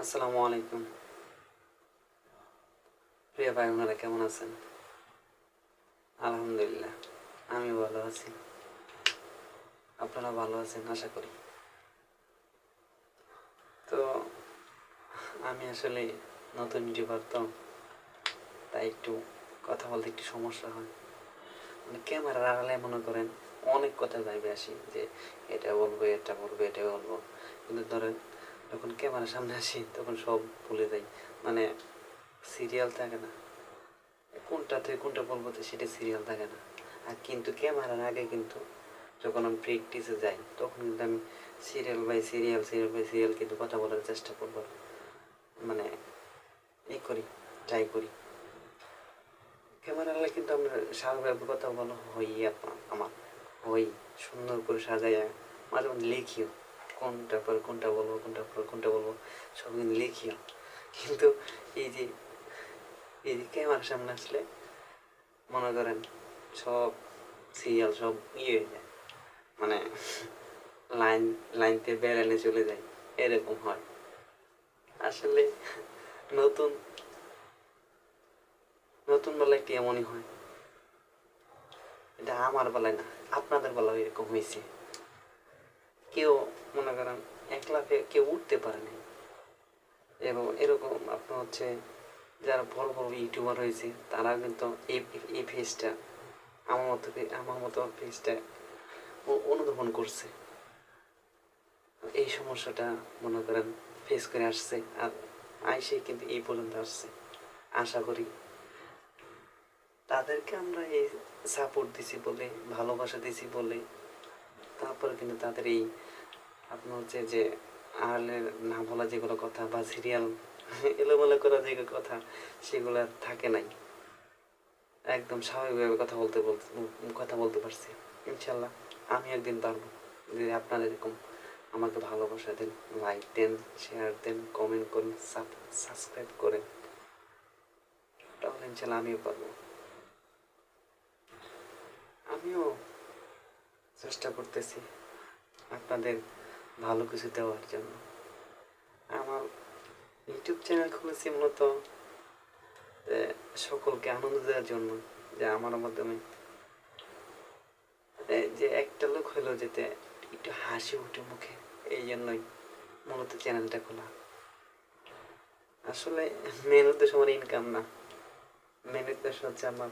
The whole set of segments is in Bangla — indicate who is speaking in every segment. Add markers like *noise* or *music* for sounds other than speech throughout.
Speaker 1: আসসালামু আলাইকুম। প্রিয় ভাই ওনারা কেমন আছেন? আলহামদুলিল্লাহ আমি ভালো আছি। আপনারা ভালো আছেন, আশা করি। তো, আমি আসলে নতুন ইউটিউবার তো, তাই একটু কথা বলতে একটু সমস্যা হয়। মানে ক্যামেরার আড়ালে মনে করেন অনেক কথা যাইবে আসি, যে এটা বলব এটা বলব এটা বলব। কিন্তু ধরেন যখন ক্যামেরার সামনে আসি, তখন সব ভুলে যাই। মানে সিরিয়াল থাকে না। কোনটা থেকে কোনটা বলব সেটা সিরিয়াল থাকে না। আর কিন্তু ক্যামেরার আগে কিন্তু যখন আমি প্র্যাকটিসে যাই, তখন কিন্তু আমি serial by serial serial by serial কিন্তু কথা বলার চেষ্টা করব। মানে ই করি ট্রাই করি। ক্যামেরা লাগলে কিন্তু আমরা স্বাভাবিক কথা বলা হই আমার হই সুন্দর করে সাজাইয়া মাঝে মাঝে লিখিও। কোনটা পর, কোনটা বলব, কোনটা পর, কোনটা বলব, সব কিন্তু লিখিও কিন্তু এই যে এই যে ক্যামেরার সামনে আসলে মনে করেন সব সিরিয়াল সব ইয়ে হয়ে যায়। মানে লাইন, লাইনতে বেড়ালে চলে যায়। এরকম হয়। আসলে নতুন নতুন বেলায় একটি এমনই হয়। এটা আমার বেলায় না, আপনাদের বেলায় এরকম হয়েছে। কেউ মনে করেন একলা পেয়ে কেউ উঠতে পারেনি। এবং এরকম আপনার হচ্ছে যারা বড় বড় ইউটিউবার হয়েছে তারা কিন্তু এই এই ফেসটা আমার মতো আমার মতো ফেসটা অনুধাবন করছে। এই সমস্যাটা মনে করেন ফেস করে আসছে আর আইসে কিন্তু এই পর্যন্ত আসছে। আশা করি তাদেরকে আমরা এই সাপোর্ট দিছি বলে, ভালোবাসা দিছি বলে তারপরে কিন্তু তাদের এই আপনার হচ্ছে যে আড়ালের না বলা যেগুলো কথা বা সিরিয়াল *laughs* এলোমেলো করা যেগুলো কথা, সেগুলো থাকে নাই। একদম স্বাভাবিকভাবে কথা বলতে বলতে, কথা বলতে পারছি। ইনশাল্লাহ আমি একদিন পারব যে আপনারা এরকম আমাকে ভালোবাসা দেন লাইক দেন শেয়ার দেন কমেন্ট করুন সাবস্ক্রাইব করেন। তাহলে ইনশাল্লাহ আমিও পারব। আমিও চেষ্টা করতেছি আপনাদের ভালো কিছু দেওয়ার জন্য। আমার ইউটিউব চ্যানেল খুলেছি মূলত সকলকে আনন্দ দেওয়ার জন্য, যে আমার মাধ্যমে। যে একটা লোক হলো যেতে একটু হাসি উঠে মুখে, এই জন্যই মূলত চ্যানেলটা খোলা। আসলে মেন উদ্দেশ্য আমার ইনকাম না। মেন উদ্দেশ্য হচ্ছে আমার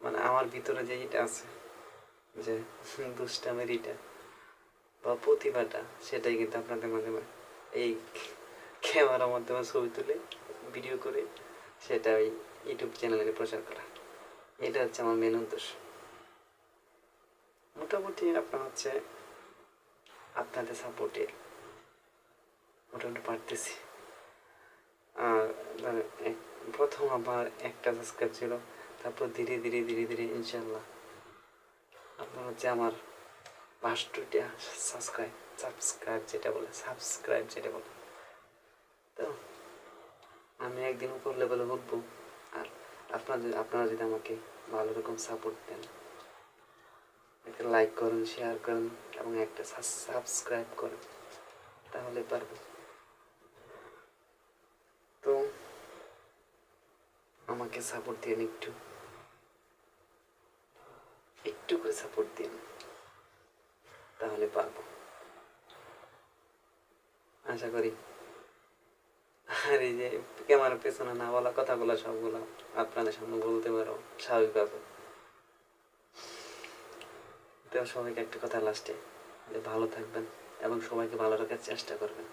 Speaker 1: মানে আমার ভিতরে যে এটা আছে। যে দুষ্টামের বা প্রতিভাটা, সেটাই কিন্তু আপনাদের মাধ্যমে এই ক্যামেরার মাধ্যমে ছবি তুলে ভিডিও করে সেটা ওই ইউটিউব চ্যানেলে প্রচার করা। এটা হচ্ছে আমার মেন উদ্দেশ্য। মোটামুটি আপনার হচ্ছে আপনাদের সাপোর্টে মোটামুটি পারতেছি আর ধরেন প্রথম আমার একটা সাবস্ক্রাইব ছিল, তারপর ধীরে ধীরে ধীরে ধীরে ইনশাল্লাহ আপনার হচ্ছে আমার পাঁচটা সাবস্ক্রাইব সাবস্ক্রাইব যেটা বলে সাবস্ক্রাইব যেটা বলে। তো আমি একদিন উপর লেভেলে উঠবো আর আপনারা যদি আপনারা যদি আমাকে ভালো রকম সাপোর্ট দেন, একটা লাইক করুন শেয়ার করুন এবং একটা সাবস্ক্রাইব করুন, তাহলে পারব। তো আমাকে সাপোর্ট দিন একটু। করে সাপোর্ট দিন, তাহলে পারব। আশা করি। আর এই যে ক্যামেরার পেছনে না বলা কথাগুলো সবগুলো আপনাদের সামনে বলতে পারো, স্বাভাবিকভাবে। তো সবাইকে একটা কথা লাস্টে, যে ভালো থাকবেন এবং সবাইকে ভালো রাখার চেষ্টা করবেন।